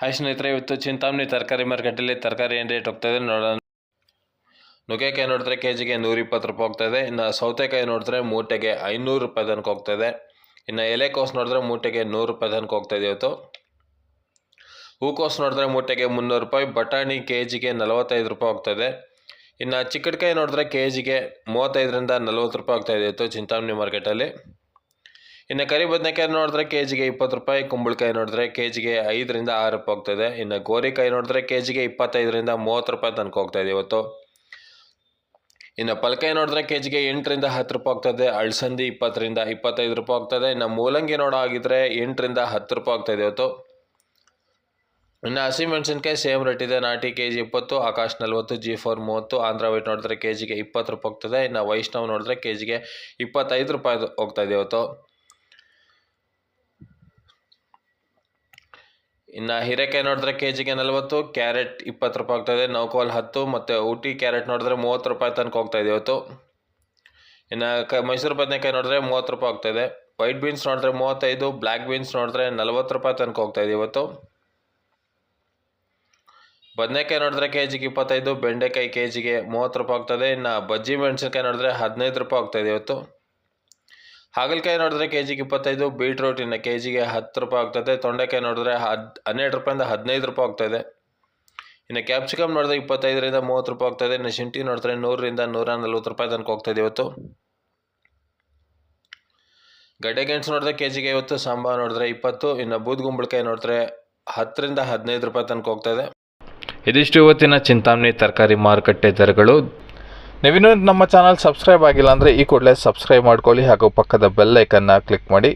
Hi ಸ್ನೇಹಿತರೆ, ಇವತ್ತು ಚಿಂತಾಮಣಿ ತರಕಾರಿ ಮಾರ್ಕೆಟಲ್ಲಿ ತರಕಾರಿ ಏನು ರೇಟ್ ಹೋಗ್ತಾಯಿದೆ ನೋಡೋಣ. ನುಗ್ಗೆಕಾಯಿ ನೋಡಿದ್ರೆ ಕೆ ಜಿಗೆ ನೂರಿಪ್ಪತ್ತು ರೂಪಾಯಿ ಹೋಗ್ತಾಯಿದೆ ಇನ್ನು ಸೌತೆಕಾಯಿ ನೋಡಿದ್ರೆ ಮೂಟೆಗೆ ಐನೂರು ರೂಪಾಯಿ ತನಕ ಹೋಗ್ತಾಯಿದೆ ಇನ್ನು ಎಲೆಕೋಸು ನೋಡಿದ್ರೆ ಮೂಟೆಗೆ ನೂರು ರೂಪಾಯಿ ತನಕ ಹೋಗ್ತಾಯಿದೆ ಇವತ್ತು. ಹೂಕೋಸು ನೋಡಿದ್ರೆ ಮೂಟೆಗೆ ಮುನ್ನೂರು ರೂಪಾಯಿ, ಬಟಾಣಿ ಕೆ ಜಿಗೆ ನಲವತ್ತೈದು ರೂಪಾಯಿ ಹೋಗ್ತಾಯಿದೆ ಇನ್ನು ಚಿಕ್ಕಡ್ಕಾಯಿ ನೋಡಿದ್ರೆ ಕೆ ಜಿಗೆ ಮೂವತ್ತೈದರಿಂದ ನಲವತ್ತು ರೂಪಾಯಿ ಹೋಗ್ತಾಯಿದೆ ಇವತ್ತು ಚಿಂತಾಮಣಿ ಮಾರ್ಕೆಟಲ್ಲಿ. ಇನ್ನು ಕರಿ ಬದನೆಕಾಯಿ ನೋಡಿದ್ರೆ ಕೆ ಜಿಗೆ ಇಪ್ಪತ್ತು ರೂಪಾಯಿ, ಕುಂಬಳಕಾಯಿ ನೋಡಿದ್ರೆ ಕೆ ಜಿಗೆ ಐದರಿಂದ ಆರು ರೂಪಾಯಿ ಹೋಗ್ತದೆ. ಇನ್ನು ಗೋರಿಕಾಯಿ ನೋಡಿದ್ರೆ ಕೆ ಜಿಗೆ ಇಪ್ಪತ್ತೈದರಿಂದ ಮೂವತ್ತು ರೂಪಾಯಿ ತನಕ ಹೋಗ್ತಾಯಿದೆ ಇವತ್ತು. ಇನ್ನು ಪಲ್ಕಾಯಿ ನೋಡಿದ್ರೆ ಕೆ ಜಿಗೆ ಎಂಟರಿಂದ ಹತ್ತು ರೂಪಾಯಿ ಹೋಗ್ತದೆ. ಅಳಸಂದಿ ಇಪ್ಪತ್ತರಿಂದ ಇಪ್ಪತ್ತೈದು ರೂಪಾಯಿ ಹೋಗ್ತದೆ. ಇನ್ನು ಮೂಲಂಗಿ ನೋಡೋ ಆಗಿದ್ರೆ ಎಂಟರಿಂದ ಹತ್ತು ರೂಪಾಯಿ ಹೋಗ್ತಾಯಿದೆ ಇವತ್ತು. ಇನ್ನು ಹಸಿಮೆಣಸಿನ್ಕಾಯಿ ಸೇಮ್ ರೇಟ್ ಇದೆ. ನಾಟಿ ಕೆ ಜಿ ಇಪ್ಪತ್ತು, ಆಕಾಶ್ ನಲ್ವತ್ತು, ಜಿ ಫೋರ್ ಮೂವತ್ತು, ಆಂಧ್ರ ವೈಟ್ ನೋಡಿದ್ರೆ ಕೆ ಜಿಗೆ ಇಪ್ಪತ್ತು ರೂಪಾಯಿ ಹೋಗ್ತದೆ. ಇನ್ನು ವೈಷ್ಣವ್ ನೋಡಿದ್ರೆ ಕೆ ಜಿಗೆ ಇಪ್ಪತ್ತೈದು ರೂಪಾಯಿ ಹೋಗ್ತಾ ಇವತ್ತು. ಇನ್ನು ಹೀರೆಕಾಯಿ ನೋಡಿದ್ರೆ ಕೆ ಜಿಗೆ ನಲ್ವತ್ತು, ಕ್ಯಾರೆಟ್ ಇಪ್ಪತ್ತು ರೂಪಾಯಿ ಆಗ್ತಾಯಿದೆ ನೌಕೋಲ್ ಹತ್ತು ಮತ್ತು ಊಟಿ ಕ್ಯಾರೆಟ್ ನೋಡಿದ್ರೆ ಮೂವತ್ತು ರೂಪಾಯಿ ತನಕ ಹೋಗ್ತಾಯಿದೆ ಇವತ್ತು. ಇನ್ನು ಕ ಮೈಸೂರು ಬದನೆಕಾಯಿ ನೋಡಿದ್ರೆ ಮೂವತ್ತು ರೂಪಾಯಿ ಆಗ್ತಾಯಿದೆ ವೈಟ್ ಬೀನ್ಸ್ ನೋಡಿದ್ರೆ ಮೂವತ್ತೈದು ಬ್ಲ್ಯಾಕ್ ಬೀನ್ಸ್ ನೋಡಿದ್ರೆ ನಲ್ವತ್ತು ರೂಪಾಯಿ ತನಕ ಹೋಗ್ತಾಯಿದೆ ಇವತ್ತು. ಬದನೆಕಾಯಿ ನೋಡಿದ್ರೆ ಕೆ ಜಿಗೆ ಇಪ್ಪತ್ತೈದು, ಬೆಂಡೆಕಾಯಿ ಕೆ ಜಿಗೆ ಮೂವತ್ತು ರೂಪಾಯಿ ಆಗ್ತದೆ ಇನ್ನು ಬಜ್ಜಿ ಮೆಣಸಿನ್ಕಾಯಿ ನೋಡಿದ್ರೆ ಹದಿನೈದು ರೂಪಾಯಿ ಆಗ್ತಾಯಿದೆ ಇವತ್ತು. ಹಾಗಲಕಾಯಿ ನೋಡಿದ್ರೆ ಕೆ ಜಿಗೆ ಇಪ್ಪತ್ತೈದು, ಬೀಟ್ರೂಟಿನ ಕೆ ಜಿಗೆ ಹತ್ತು ರೂಪಾಯಿ ಆಗ್ತದೆ, ತೊಂಡೆಕಾಯಿ ನೋಡಿದ್ರೆ ಹದ್, ಹನ್ನೆರಡು ರೂಪಾಯಿಂದ ಹದಿನೈದು ರೂಪಾಯಿ ಆಗ್ತಾಯಿದೆ ಇನ್ನು ಕ್ಯಾಪ್ಸಿಕಮ್ ನೋಡಿದ್ರೆ ಇಪ್ಪತ್ತೈದರಿಂದ ಮೂವತ್ತು ರೂಪಾಯಿ ಆಗ್ತಾಯಿದೆ ಇನ್ನು ಶುಂಠಿ ನೋಡಿದ್ರೆ ನೂರರಿಂದ ನೂರ ನಲ್ವತ್ತು ರೂಪಾಯಿ ತನಕ ಹೋಗ್ತದೆ ಇವತ್ತು. ಗಡ್ಡೆ ಗೆಣಸು ನೋಡಿದ್ರೆ ಕೆ ಜಿಗೆ ಇವತ್ತು ಸಾಂಬಾರು ನೋಡಿದ್ರೆ ಇಪ್ಪತ್ತು, ಇನ್ನು ಬೂದ್ಗುಂಬಳಕಾಯಿ ನೋಡಿದ್ರೆ ಹತ್ತರಿಂದ ಹದಿನೈದು ರೂಪಾಯಿ ತನಕ ಹೋಗ್ತಾಯಿದೆ ಇದಿಷ್ಟು ಇವತ್ತಿನ ಚಿಂತಾಮಣಿ ತರಕಾರಿ ಮಾರುಕಟ್ಟೆ ದರಗಳು. ನೀವಿನ್ನೂ ನಮ್ಮ ಚಾನಲ್ ಸಬ್ಸ್ಕ್ರೈಬ್ ಆಗಿಲ್ಲ ಅಂದರೆ ಈ ಕೂಡಲೇ ಸಬ್ಸ್ಕ್ರೈಬ್ ಮಾಡ್ಕೊಳ್ಳಿ ಹಾಗೂ ಪಕ್ಕದ ಬೆಲ್ ಕ್ಲಿಕ್ ಮಾಡಿ.